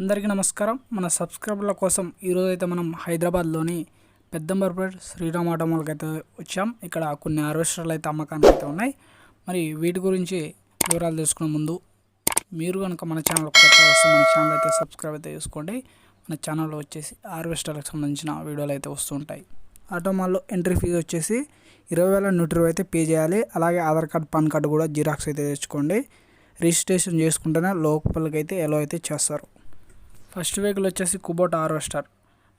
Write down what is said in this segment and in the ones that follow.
అందరికీ నమస్కారం. మన సబ్స్క్రైబర్ల కోసం ఈరోజు అయితే మనం హైదరాబాద్లోని పెద్దంబర్పేట శ్రీరామ్ ఆటోమాల్కి అయితే వచ్చాం. ఇక్కడ కొన్ని హార్వెస్టర్లు అయితే అమ్మకానికి అయితే ఉన్నాయి. మరి వీటి గురించి వివరాలు తెలుసుకునే ముందు మీరు కనుక మన ఛానల్ కొత్త వస్తే మన ఛానల్ అయితే సబ్స్క్రైబ్ అయితే చేసుకోండి. మన ఛానల్లో వచ్చేసి హార్వెస్టర్లకు సంబంధించిన వీడియోలు అయితే వస్తుంటాయి ఆటోమాల్లో ఎంట్రీ ఫీజు వచ్చేసి ఇరవై వేల నూట ఇరవై అయితే పే చేయాలి. అలాగే ఆధార్ కార్డ్ పాన్ కార్డు కూడా జిరాక్స్ అయితే తెచ్చుకోండి. రిజిస్ట్రేషన్ చేసుకుంటేనే లోపలికి అయితే ఎలో అయితే చేస్తారు. ఫస్ట్ వెహికల్ వచ్చేసి కుబోటా హార్వెస్టర్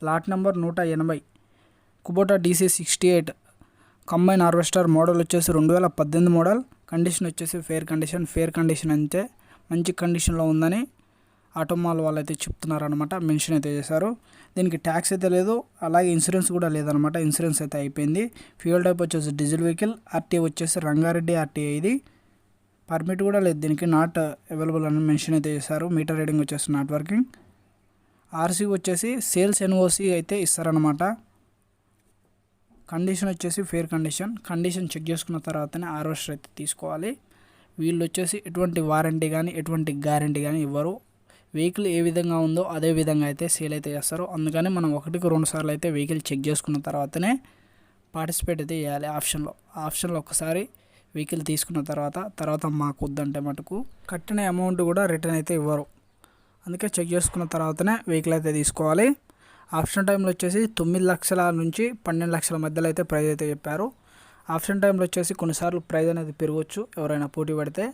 లాట్ నెంబర్ నూట ఎనభై. Kubota DC sixty eight. Combine harvester model వచ్చేసి రెండు వేల పద్దెనిమిది మోడల్. కండిషన్ వచ్చేసి ఫేర్ కండిషన్ ఫేర్ కండిషన్ అంటే మంచి కండిషన్లో ఉందని ఆటోమాల్ వాళ్ళు అయితే చెప్తున్నారు అనమాట మెన్షన్ అయితే చేశారు. దీనికి ట్యాక్స్ అయితే లేదు అలాగే ఇన్సూరెన్స్ కూడా లేదనమాట ఇన్సూరెన్స్ అయితే అయిపోయింది. ఫ్యూయల్ టైప్ వచ్చేసి డీజిల్ వెహికల్ ఆర్టీ వచ్చేసి రంగారెడ్డి ఆర్టీ ఇది. పర్మిట్ కూడా లేదు దీనికి నాట్ అవైలబుల్ అని మెన్షన్ అయితే చేశారు. మీటర్ రీడింగ్ వచ్చేసి నాట్ వర్కింగ్. ఆర్సీ వచ్చేసి సేల్స్ ఎన్ఓసి అయితే ఇస్తారనమాట కండిషన్ వచ్చేసి ఫేర్ కండిషన్. కండిషన్ చెక్ చేసుకున్న తర్వాతనే హార్వెస్టర్ అయితే తీసుకోవాలి. వీళ్ళు వచ్చేసి ఎటువంటి వారంటీ కానీ ఎటువంటి గ్యారంటీ కానీ ఇవ్వరు. వెహికల్ ఏ విధంగా ఉందో అదే విధంగా అయితే సేల్ అయితే చేస్తారు. అందుకని మనం ఒకటికి రెండు సార్లు అయితే వెహికల్ చెక్ చేసుకున్న తర్వాతనే పార్టిసిపేట్ అయితే చేయాలి ఆప్షన్లో. ఆప్షన్లో ఒకసారి వెహికల్ తీసుకున్న తర్వాత తర్వాత మాకు వద్దంటే మటుకు కట్టిన అమౌంట్ కూడా రిటర్న్ అయితే ఇవ్వరు. అందుకే చెక్ చేసుకున్న తర్వాతనే వెహికల్ అయితే తీసుకోవాలి. ఆప్షన్ టైంలో వచ్చేసి తొమ్మిది లక్షల నుంచి పన్నెండు లక్షల మధ్యలో అయితే ప్రైజ్ అయితే చెప్పారు. ఆప్షన్ టైంలో వచ్చేసి కొన్నిసార్లు ప్రైజ్ అనేది పెరగవచ్చు ఎవరైనా పోటీ పడితే.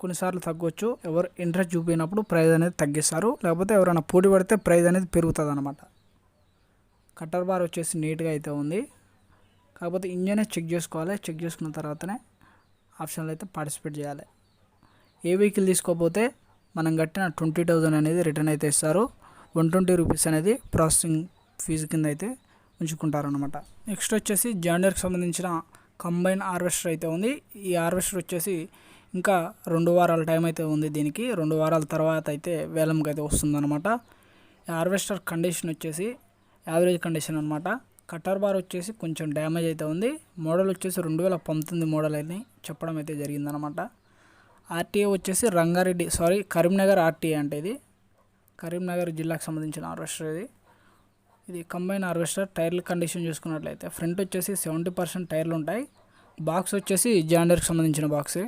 కొన్నిసార్లు తగ్గవచ్చు ఎవరు ఇంట్రెస్ట్ చూపినప్పుడు ప్రైజ్ అనేది తగ్గిస్తారు లేకపోతే ఎవరైనా పోటీ పడితే ప్రైజ్ అనేది పెరుగుతుంది అనమాట కట్టర్ బార్ వచ్చేసి నీట్గా అయితే ఉంది. కాకపోతే ఇంజనే చెక్ చేసుకోవాలి చెక్ చేసుకున్న తర్వాతనే ఆప్షన్లో అయితే పార్టిసిపేట్ చేయాలి. ఏ వెహికల్ తీసుకోకపోతే మనం కట్టిన ట్వంటీ థౌజండ్ అనేది రిటర్న్ అయితే ఇస్తారు. వన్ ట్వంటీ రూపీస్ అనేది ప్రాసెసింగ్ ఫీజు కింద అయితే ఉంచుకుంటారనమాట నెక్స్ట్ వచ్చేసి జాండర్కి సంబంధించిన కంబైన్ హార్వెస్టర్ అయితే ఉంది. ఈ హార్వెస్టర్ వచ్చేసి ఇంకా రెండు వారాల టైం అయితే ఉంది దీనికి. రెండు వారాల తర్వాత అయితే వేలంకి అయితే వస్తుందన్నమాట. ఈ హార్వెస్టర్ కండిషన్ వచ్చేసి యావరేజ్ కండిషన్ అనమాట కట్టర్ బార్ వచ్చేసి కొంచెం డ్యామేజ్ అయితే ఉంది. మోడల్ వచ్చేసి రెండు వేల పంతొమ్మిది మోడల్ అని చెప్పడం అయితే జరిగిందనమాట ఆర్టీఏ వచ్చేసి రంగారెడ్డి సారీ కరీంనగర్ ఆర్టీఏ అంటే ఇది. కరీంనగర్ జిల్లాకు సంబంధించిన హార్వెస్టర్ ఇది. ఇది కంబైన్ హార్వెస్టర్ టైర్ల కండిషన్ చూసుకున్నట్లయితే. ఫ్రంట్ వచ్చేసి సెవెంటీ పర్సెంట్ టైర్లు ఉంటాయి. బాక్స్ వచ్చేసి జాండర్కి సంబంధించిన బాక్సే.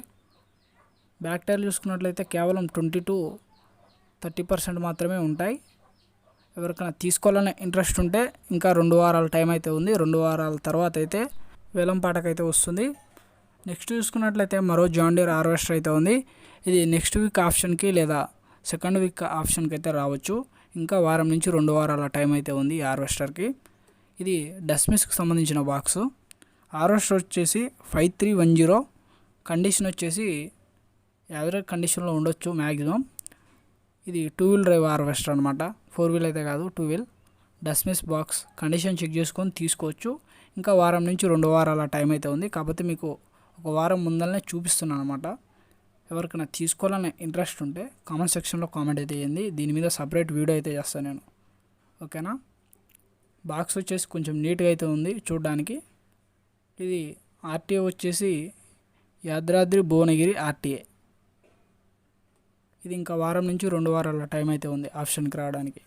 బ్యాక్ టైర్లు చూసుకున్నట్లయితే కేవలం ట్వంటీ టు థర్టీ పర్సెంట్ మాత్రమే ఉంటాయి. ఎవరికైనా తీసుకోవాలనే ఇంట్రెస్ట్ ఉంటే ఇంకా రెండు వారాల టైం అయితే ఉంది. రెండు వారాల తర్వాత అయితే వేలంపాటకైతే వస్తుంది. నెక్స్ట్ చూసుకున్నట్లయితే మరో జాండీర్ హార్వెస్టర్ అయితే ఉంది. ఇది నెక్స్ట్ వీక్ ఆప్షన్కి లేదా సెకండ్ వీక్ ఆప్షన్కి అయితే రావచ్చు. ఇంకా వారం నుంచి రెండు వారాల టైం అయితే ఉంది ఈ హార్వెస్టర్కి ఇది డస్మిస్కి సంబంధించిన బాక్స్. హార్వెస్టర్ వచ్చేసి five three one zero. Condition వచ్చేసి యావరేజ్ కండిషన్లో ఉండొచ్చు మ్యాక్సిమం ఇది టూ వీల్ డ్రైవ్ హార్వెస్టర్ అనమాట ఫోర్ వీల్ అయితే కాదు టూ వీల్. డస్మిస్ బాక్స్ కండిషన్ చెక్ చేసుకొని తీసుకోవచ్చు. ఇంకా వారం నుంచి రెండు వారాల టైం అయితే ఉంది. కాకపోతే మీకు ఒక వారం ముందరనే చూపిస్తున్నాను అనమాట ఎవరికైనా తీసుకోవాలనే ఇంట్రెస్ట్ ఉంటే కామెంట్ సెక్షన్లో కామెంట్ అయితే చేయండి. దీని మీద సపరేట్ వీడియో అయితే చేస్తాను నేను. ఓకేనా? బాక్స్ వచ్చేసి కొంచెం నీట్గా అయితే ఉంది చూడడానికి. ఇది ఆర్టీఏ వచ్చేసి యాదాద్రి భువనగిరి ఆర్టీఏ. ఇది ఇంకా వారం నుంచి రెండు వారాల టైం అయితే ఉంది ఆప్షన్కి రావడానికి.